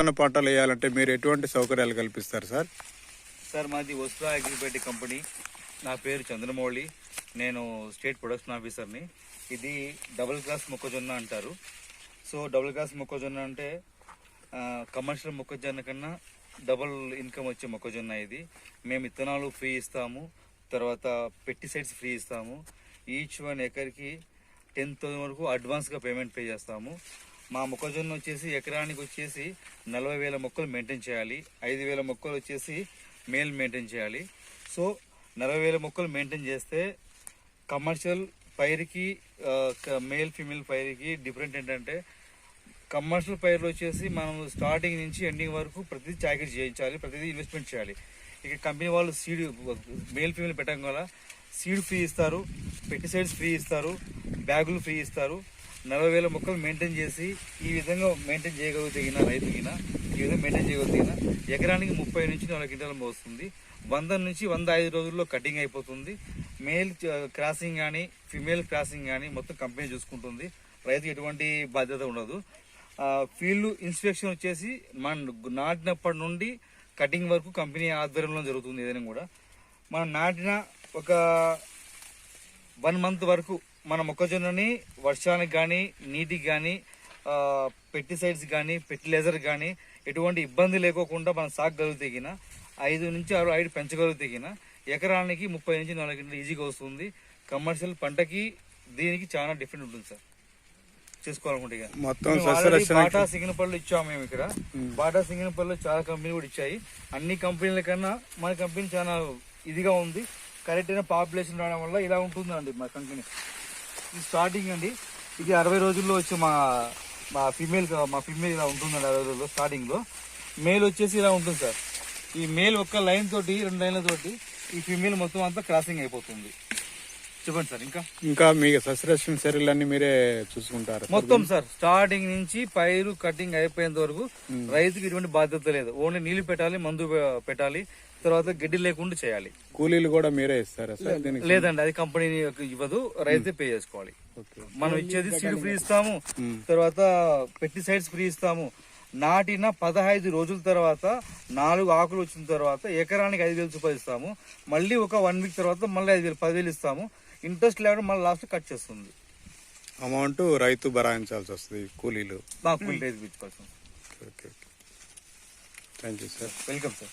మొక్కజొన్న పంటలు వేయాలంటే మీరు ఎటువంటి సౌకర్యాలు కల్పిస్తారు సార్? సార్ మాది వస్త్రా అగ్రిపేట కంపెనీ. నా పేరు చంద్రమౌళి. నేను స్టేట్ ప్రొడక్షన్ ఆఫీసర్ని. ఇది డబుల్ క్లాస్ మొక్కజొన్న అంటారు. సో డబుల్ క్లాస్ మొక్కజొన్న అంటే కమర్షియల్ మొక్కజొన్న కన్నా డబుల్ ఇన్కమ్ వచ్చే మొక్కజొన్న ఇది. మేము విత్తనాలు ఫ్రీ ఇస్తాము. తర్వాత పెస్టిసైడ్స్ ఫ్రీ ఇస్తాము. ఈచ్ వన్ ఎకర్కి టెన్ థౌసండ్ వరకు అడ్వాన్స్గా పేమెంట్ పే చేస్తాము. మా మొక్కజొన్న వచ్చేసి ఎకరానికి వచ్చేసి నలభై వేల మొక్కలు మెయింటైన్ చేయాలి. ఐదు వేల మొక్కలు వచ్చేసి మేల్ మెయింటైన్ చేయాలి. సో నలభై వేల మొక్కలు మెయింటైన్ చేస్తే కమర్షియల్ పైరుకి మేల్ ఫీమేల్ పైరుకి డిఫరెంట్ ఏంటంటే కమర్షియల్ పైర్లు వచ్చేసి మనం స్టార్టింగ్ నుంచి ఎండింగ్ వరకు ప్రతిదీ చాకరీ చేయించాలి ప్రతిదీ ఇన్వెస్ట్మెంట్ చేయాలి. ఇక కంపెనీ వాళ్ళు సీడ్ మేల్ ఫీమేల్ పెట్టడం వల్ల సీడ్ ఫ్రీ ఇస్తారు పెస్టిసైడ్స్ ఫ్రీ ఇస్తారు బ్యాగులు ఫ్రీ ఇస్తారు. నలభై వేల మొక్కలు మెయింటైన్ చేసి ఈ విధంగా మెయింటైన్ చేయగలిగిన రైతుకినా ఈ విధంగా మెయింటైన్ చేయగలిగిన ఎకరానికి ముప్పై నుంచి నలభై క్వింటాల వస్తుంది. వంద నుంచి వంద ఐదు రోజుల్లో కటింగ్ అయిపోతుంది. మేల్ క్రాసింగ్ కానీ ఫిమేల్ క్రాసింగ్ కానీ మొత్తం కంపెనీ చూసుకుంటుంది. రైతు ఎటువంటి బాధ్యత ఉండదు. ఫీల్డ్ ఇన్స్పెక్షన్ వచ్చేసి మన నాటినప్పటి నుండి కటింగ్ వరకు కంపెనీ ఆధ్వర్యంలో జరుగుతుంది ఏదైనా కూడా. మనం నాటిన ఒక వన్ మంత్ వరకు మన మొక్కజొన్నని వర్షానికి కానీ నీటికి కానీ పెస్టిసైడ్స్ కానీ ఫెర్టిలైజర్ కానీ ఎటువంటి ఇబ్బంది లేకోకుండా మనం సాగగలిగితేగిన ఐదు నుంచి ఆరు ఐదు పెంచగలిగితేగిన ఎకరానికి ముప్పై నుంచి నలభై కింటలు ఈజీగా వస్తుంది. కమర్షియల్ పంటకి దీనికి చాలా డిఫరెంట్ ఉంటుంది సార్. చేసుకోవాలనుకుంటే. మొత్తం బాటా సింగనపల్లి ఇచ్చాము మేము ఇక్కడ. బాటా సింగనపల్లిలో చాలా కంపెనీలు కూడా ఇచ్చాయి. అన్ని కంపెనీల కన్నా మన కంపెనీ చాలా ఇదిగా ఉంది. కరెక్ట్ అయిన పాపులేషన్ రావడం వల్ల ఇలా ఉంటుందండి మా కంపెనీ. ఇది స్టార్టింగ్ అండి. ఇది అరవై రోజుల్లో వచ్చి మా మా ఫీమేల్ మా ఫీమేల్ ఇలా ఉంటుందండి అరవై రోజుల్లో స్టార్టింగ్లో. మేల్ వచ్చేసి ఇలా ఉంటుంది సార్. ఈ మేల్ ఒక్క లైన్ తోటి రెండు లైన్ల తోటి ఈ ఫీమేల్ మొత్తం అంతా క్రాసింగ్ అయిపోతుంది. చెప్పండి సార్ ఇంకా? ఇంకా మీ సస్యరక్షణ చర్యలన్నీ మీరే చూసుకుంటారు. మొత్తం సార్ స్టార్టింగ్ నుంచి పైరు కటింగ్ అయిపోయేంత వరకు రైతుకి ఎటువంటి బాధ్యత లేదు. ఓన్లీ నీళ్ళు పెట్టాలి మందు పెట్టాలి. తర్వాత గడ్డి లేకుండా చేయాలి. కూలీలు కూడా మీరే ఇస్తారా లేదండి అది కంపెనీ ఇవ్వదు రైతే పే చేసుకోవాలి. ఓకే. మనం ఇచ్చేది సీడ్ ఫ్రీ ఇస్తాము తర్వాత పెస్టిసైడ్స్ ఫ్రీ ఇస్తాము. నాటిన పదహైదు రోజుల తర్వాత నాలుగు ఆకులు వచ్చిన తర్వాత ఎకరానికి ఐదు వేలు రూపాయలు ఇస్తాము మళ్ళీ ఒక వన్ వీక్ తర్వాత మళ్ళీ ఐదు వేలు పదివేలు ఇస్తాము. ఇంట్రెస్ట్ లేకుండా మళ్ళీ లాస్ట్ కట్ చేస్తుంది. అమౌంట్ రైతు భరాయించాల్సి వస్తుంది కూలీలు. మాకు రైతు okay thank you sir welcome sir